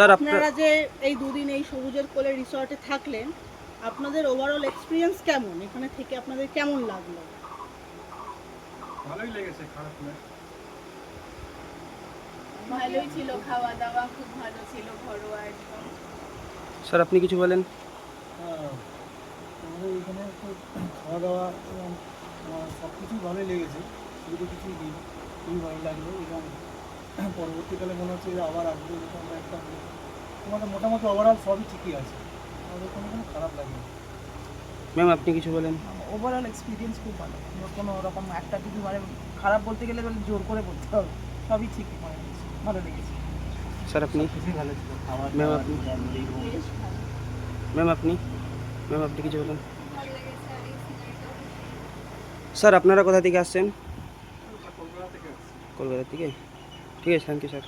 Sir আপনারা যে এই দুদিন এই সবুজের কোলে রিসর্টে থাকলেন আপনাদের ওভারঅল এক্সপিরিয়েন্স কেমন? এখানে থেকে আপনাদের কেমন লাগল? ভালোই লেগেছে খারাপ না ভালোই ছিল খাওয়া দাওয়া খুব ভালো ছিল ঘরোয়া একদম। স্যার আপনি কিছু বলেন? হ্যাঁ, আমাদের এখানে তো খাওয়া দাওয়া এবং সব কিছুই ভালোই লেগেছে। শুধু কিছুই দিন খুবই ভালো লাগল এবং পরবর্তীকালে মনে হচ্ছে যে আবার আসব আমরা একটা তোমাদের মোটামুটি ওভারঅল সবই ঠিকই আছে। আমাদের কোনো কোনো খারাপ লাগেনি ম্যাম আপনি কিছু বলেন। ওভারঅল এক্সপিরিয়েন্স খুব ভালো। কোনো কোনো রকম একটা কিছু মানে খারাপ বলতে গেলে বলে জোর করে বলতে হবে। সবই ঠিক মনে হয়েছে। ভালো লেগেছে। স্যার আপনি? কিছুই ভালো ছিল। খাবার ম্যাম আপনি? ম্যাম আপনি? ম্যাম আপনি কিছু বলেন। স্যার আপনারা কোথা থেকে আসছেন? কলকাতা থেকে। ঠিক আছে থ্যাংক ইউ স্যার